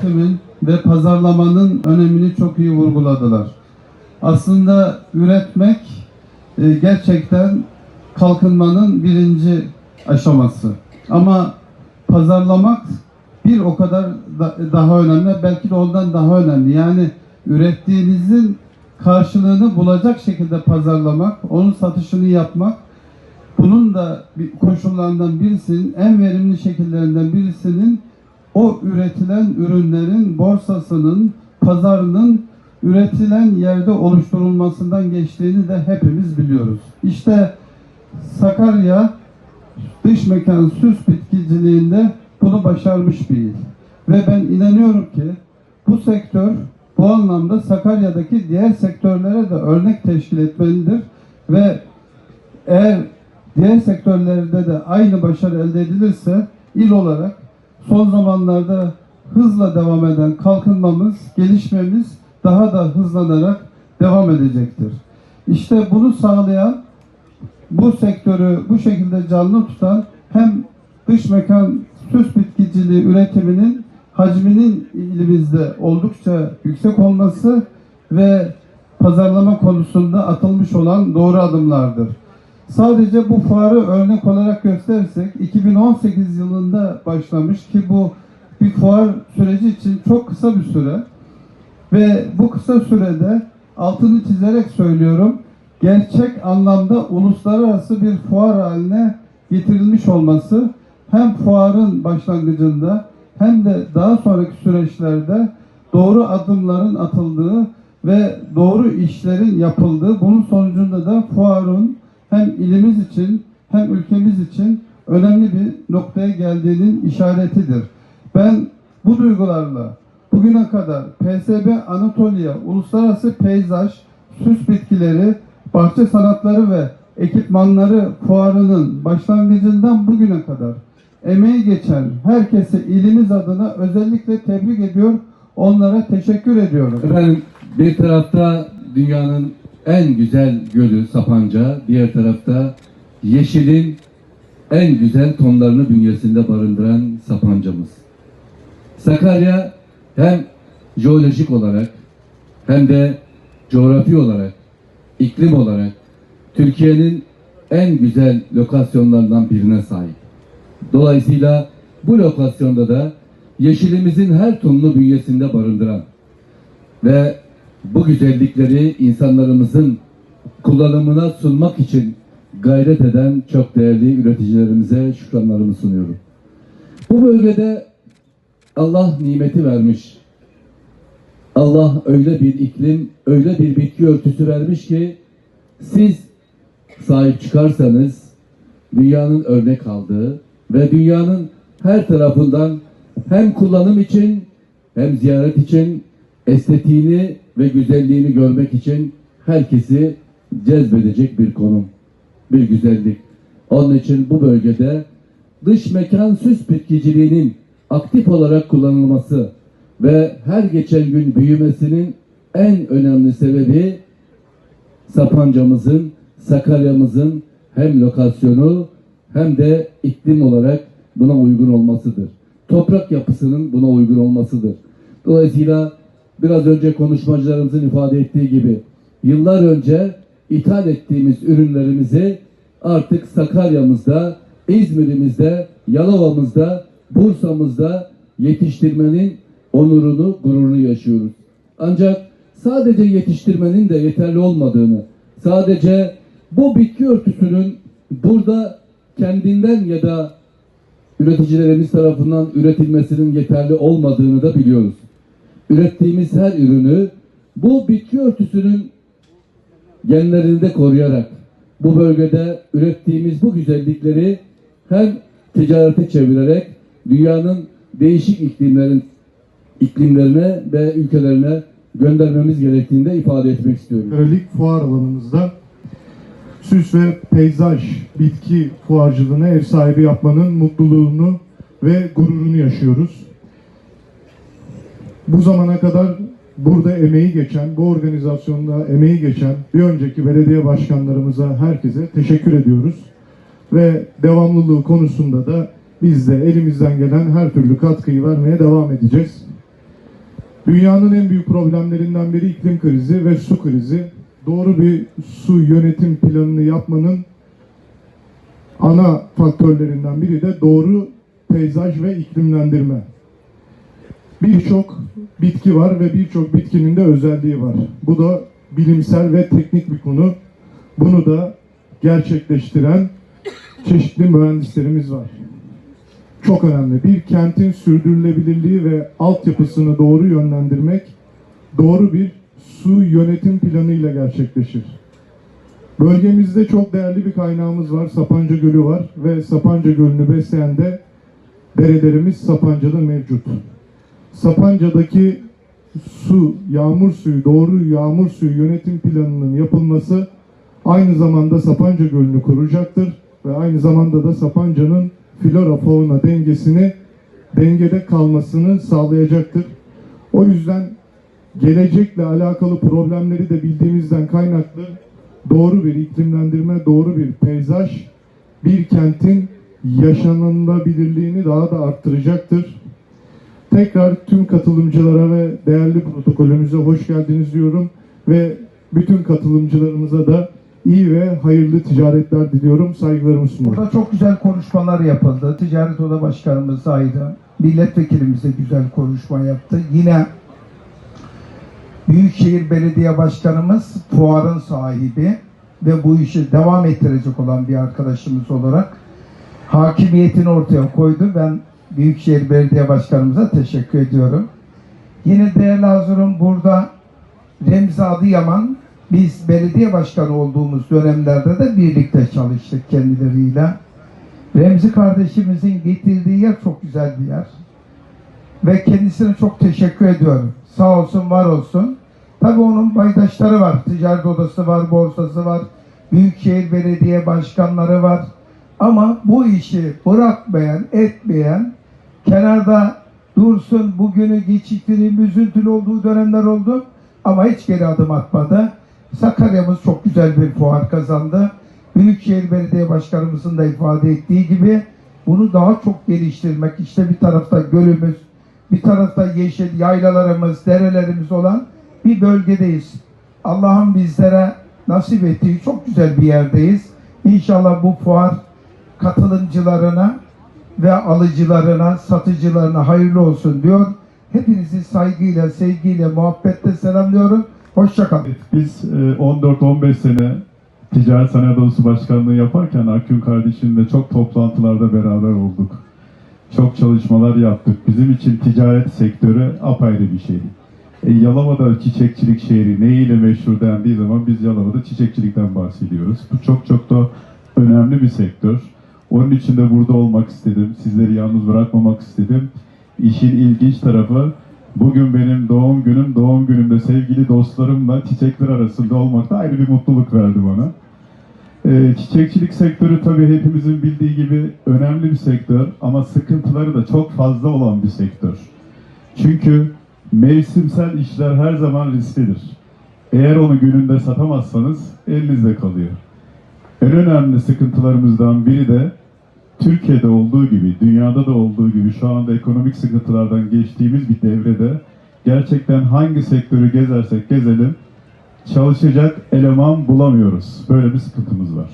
üretimin ve pazarlamanın önemini çok iyi vurguladılar. Aslında üretmek e, gerçekten kalkınmanın birinci aşaması. Ama pazarlamak bir o kadar da- daha önemli, belki de ondan daha önemli. Yani ürettiğinizin karşılığını bulacak şekilde pazarlamak, onun satışını yapmak, bunun da bir koşullarından birisinin, en verimli şekillerinden birisinin o üretilen ürünlerin borsasının, pazarının üretilen yerde oluşturulmasından geçtiğini de hepimiz biliyoruz. İşte Sakarya dış mekan süs bitkiciliğinde bunu başarmış bir il. Ve ben inanıyorum ki bu sektör bu anlamda Sakarya'daki diğer sektörlere de örnek teşkil etmelidir ve eğer diğer sektörlerde de aynı başarı elde edilirse il olarak son zamanlarda hızla devam eden kalkınmamız, gelişmemiz daha da hızlanarak devam edecektir. İşte bunu sağlayan bu sektörü bu şekilde canlı tutan hem dış mekan süs bitkiciliği üretiminin hacminin ilimizde oldukça yüksek olması ve pazarlama konusunda atılmış olan doğru adımlardır. Sadece bu fuarı örnek olarak gösterirsek 2018 yılında başlamış ki bu bir fuar süreci için çok kısa bir süre. Ve bu kısa sürede altını çizerek söylüyorum gerçek anlamda uluslararası bir fuar haline getirilmiş olması hem fuarın başlangıcında hem de daha sonraki süreçlerde doğru adımların atıldığı ve doğru işlerin yapıldığı bunun sonucunda da fuarın hem ilimiz için hem ülkemiz için önemli bir noktaya geldiğinin işaretidir. Ben bu duygularla bugüne kadar PSB Anatolia Uluslararası Peyzaj, Süs Bitkileri, Bahçe Sanatları ve Ekipmanları Fuarı'nın başlangıcından bugüne kadar emeği geçen herkese ilimiz adına özellikle tebrik ediyor, onlara teşekkür ediyorum. Efendim bir tarafta dünyanın en güzel gölü Sapanca, diğer tarafta yeşilin en güzel tonlarını bünyesinde barındıran Sapancamız. Sakarya hem jeolojik olarak hem de coğrafi olarak, iklim olarak Türkiye'nin en güzel lokasyonlarından birine sahip. Dolayısıyla bu lokasyonda da yeşilimizin her tonunu bünyesinde barındıran ve bu güzellikleri insanlarımızın kullanımına sunmak için gayret eden çok değerli üreticilerimize şükranlarımı sunuyorum. Bu bölgede Allah nimeti vermiş. Allah öyle bir iklim, öyle bir bitki örtüsü vermiş ki siz sahip çıkarsanız dünyanın örnek aldığı ve dünyanın her tarafından hem kullanım için hem ziyaret için estetiğini ve güzelliğini görmek için herkesi cezbedecek bir konum, bir güzellik. Onun için bu bölgede dış mekan süs bitkiciliğinin aktif olarak kullanılması ve her geçen gün büyümesinin en önemli sebebi Sapancamızın, Sakarya'mızın hem lokasyonu hem de iklim olarak buna uygun olmasıdır. Toprak yapısının buna uygun olmasıdır. Dolayısıyla biraz önce konuşmacılarımızın ifade ettiği gibi yıllar önce ithal ettiğimiz ürünlerimizi artık Sakarya'mızda, İzmir'imizde, Yalova'mızda, Bursa'mızda yetiştirmenin onurunu, gururunu yaşıyoruz. Ancak sadece yetiştirmenin de yeterli olmadığını, sadece bu bitki örtüsünün burada kendinden ya da üreticilerimiz tarafından üretilmesinin yeterli olmadığını da biliyoruz. Ürettiğimiz her ürünü bu bitki örtüsünün genlerini de koruyarak bu bölgede ürettiğimiz bu güzellikleri hem ticarete çevirerek dünyanın değişik iklimlerin iklimlerine ve ülkelerine göndermemiz gerektiğini de ifade etmek istiyorum. Örelik fuar alanımızda süs ve peyzaj bitki fuarcılığına ev sahibi yapmanın mutluluğunu ve gururunu yaşıyoruz. Bu zamana kadar burada emeği geçen, bu organizasyonda emeği geçen bir önceki belediye başkanlarımıza, herkese teşekkür ediyoruz. Ve devamlılığı konusunda da biz de elimizden gelen her türlü katkıyı vermeye devam edeceğiz. Dünyanın en büyük problemlerinden biri iklim krizi ve su krizi. Doğru bir su yönetim planını yapmanın ana faktörlerinden biri de doğru peyzaj ve iklimlendirme. Birçok bitki var ve birçok bitkinin de özelliği var. Bu da bilimsel ve teknik bir konu. Bunu da gerçekleştiren çeşitli mühendislerimiz var. Çok önemli. Bir kentin sürdürülebilirliği ve altyapısını doğru yönlendirmek doğru bir su yönetim planıyla gerçekleşir. Bölgemizde çok değerli bir kaynağımız var. Sapanca Gölü var ve Sapanca Gölü'nü besleyen de derelerimiz Sapanca'da mevcut. Sapanca'daki su, yağmur suyu, doğru yağmur suyu yönetim planının yapılması aynı zamanda Sapanca Gölü'nü koruyacaktır ve aynı zamanda da Sapanca'nın flora fauna dengesini dengede kalmasını sağlayacaktır. O yüzden gelecekle alakalı problemleri de bildiğimizden kaynaklı doğru bir iklimlendirme, doğru bir peyzaj bir kentin yaşanılabilirliğini daha da arttıracaktır. Tekrar tüm katılımcılara ve değerli protokolümüze hoş geldiniz diyorum ve bütün katılımcılarımıza da iyi ve hayırlı ticaretler diliyorum. Saygılarımı sunuyorum. Burada çok güzel konuşmalar yapıldı. Ticaret Oda Başkanımız ayrı. Milletvekilimiz de güzel konuşma yaptı. Yine Büyükşehir Belediye Başkanımız fuarın sahibi ve bu işi devam ettirecek olan bir arkadaşımız olarak hakimiyetini ortaya koydu. Ben Büyükşehir Belediye Başkanımıza teşekkür ediyorum. Yine değerli Hazırım burada Remzi Adıyaman biz belediye başkanı olduğumuz dönemlerde de birlikte çalıştık kendileriyle. Remzi kardeşimizin getirdiği yer çok güzel bir yer. Ve kendisine çok teşekkür ediyorum. Sağ olsun, var olsun. Tabii onun paydaşları var. Ticaret odası var, borsası var. Büyükşehir belediye başkanları var. Ama bu işi bırakmayan, etmeyen, kenarda dursun, bugünü geçiktireyim, üzüntülü olduğu dönemler oldu. Ama hiç geri adım atmadı. Sakarya'mız çok güzel bir fuar kazandı. Büyükşehir Belediye Başkanımızın da ifade ettiği gibi bunu daha çok geliştirmek, işte bir tarafta gölümüz, bir tarafta yeşil yaylalarımız, derelerimiz olan bir bölgedeyiz. Allah'ın bizlere nasip ettiği çok güzel bir yerdeyiz. İnşallah bu fuar katılımcılarına ve alıcılarına, satıcılarına hayırlı olsun diyor. Hepinizi saygıyla, sevgiyle, muhabbetle selamlıyorum. Hoşçakalın. Biz e, 14-15 sene Ticaret Sanayi Odası Başkanlığı yaparken Akgün kardeşimle çok toplantılarda beraber olduk. Çok çalışmalar yaptık. Bizim için ticaret sektörü apayrı bir şey. E, Yalova'da çiçekçilik şehri neyiyle meşhur dendiği zaman biz Yalova'da çiçekçilikten bahsediyoruz. Bu çok çok da önemli bir sektör. Onun için de burada olmak istedim. Sizleri yalnız bırakmamak istedim. İşin ilginç tarafı Bugün benim doğum günüm, doğum günümde sevgili dostlarımla çiçekler arasında olmak da ayrı bir mutluluk verdi bana. Ee, çiçekçilik sektörü tabii hepimizin bildiği gibi önemli bir sektör ama sıkıntıları da çok fazla olan bir sektör. Çünkü mevsimsel işler her zaman risklidir. Eğer onu gününde satamazsanız elinizde kalıyor. En önemli sıkıntılarımızdan biri de Türkiye'de olduğu gibi, dünyada da olduğu gibi şu anda ekonomik sıkıntılardan geçtiğimiz bir devrede gerçekten hangi sektörü gezersek gezelim çalışacak eleman bulamıyoruz. Böyle bir sıkıntımız var.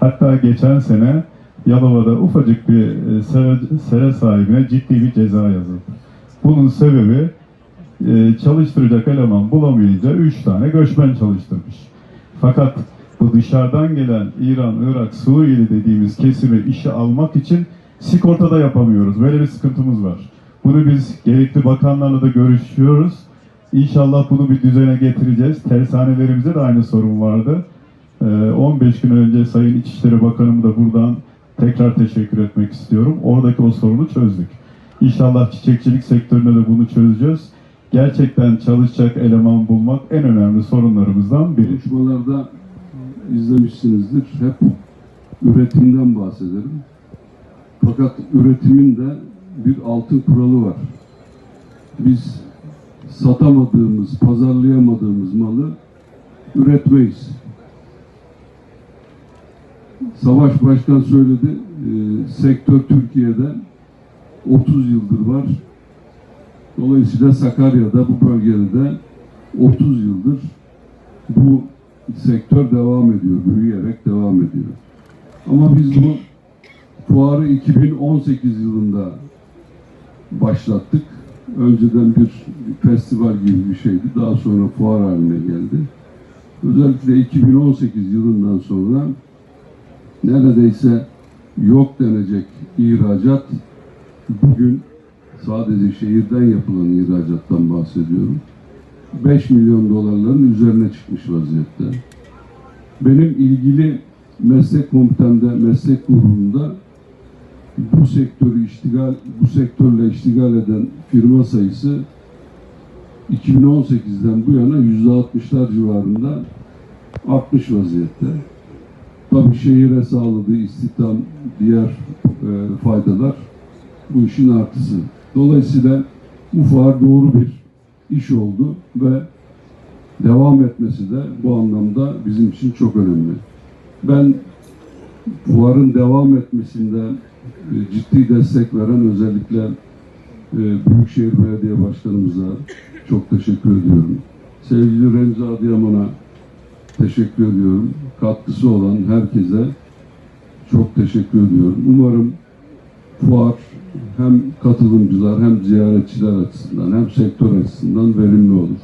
Hatta geçen sene Yalova'da ufacık bir e, sere, sahibine ciddi bir ceza yazıldı. Bunun sebebi e, çalıştıracak eleman bulamayınca 3 tane göçmen çalıştırmış. Fakat bu dışarıdan gelen İran, Irak, Suriyeli dediğimiz kesimi işe almak için sigorta da yapamıyoruz. Böyle bir sıkıntımız var. Bunu biz gerekli bakanlarla da görüşüyoruz. İnşallah bunu bir düzene getireceğiz. Tersanelerimizde de aynı sorun vardı. Ee, 15 gün önce Sayın İçişleri Bakanımı da buradan tekrar teşekkür etmek istiyorum. Oradaki o sorunu çözdük. İnşallah çiçekçilik sektöründe de bunu çözeceğiz. Gerçekten çalışacak eleman bulmak en önemli sorunlarımızdan biri. Konuşmalarda izlemişsinizdir. Hep üretimden bahsederim. Fakat üretimin de bir altın kuralı var. Biz satamadığımız, pazarlayamadığımız malı üretmeyiz. Savaş Başkan söyledi, e, sektör Türkiye'de 30 yıldır var. Dolayısıyla Sakarya'da, bu bölgede de 30 yıldır bu sektör devam ediyor, büyüyerek devam ediyor. Ama biz bu fuarı 2018 yılında başlattık. Önceden bir festival gibi bir şeydi. Daha sonra fuar haline geldi. Özellikle 2018 yılından sonra neredeyse yok denecek ihracat bugün sadece şehirden yapılan ihracattan bahsediyorum. 5 milyon dolarların üzerine çıkmış vaziyette. Benim ilgili meslek komutemde, meslek grubunda bu sektörü iştigal, bu sektörle iştigal eden firma sayısı 2018'den bu yana %60'lar civarında artmış vaziyette. Tabii şehire sağladığı istihdam, diğer e, faydalar bu işin artısı. Dolayısıyla bu doğru bir iş oldu ve devam etmesi de bu anlamda bizim için çok önemli. Ben fuarın devam etmesinde e, ciddi destek veren özellikle e, Büyükşehir Belediye Başkanımıza çok teşekkür ediyorum. Sevgili Remzi Adıyaman'a teşekkür ediyorum. Katkısı olan herkese çok teşekkür ediyorum. Umarım fuar hem katılımcılar hem ziyaretçiler açısından hem sektör açısından verimli olur.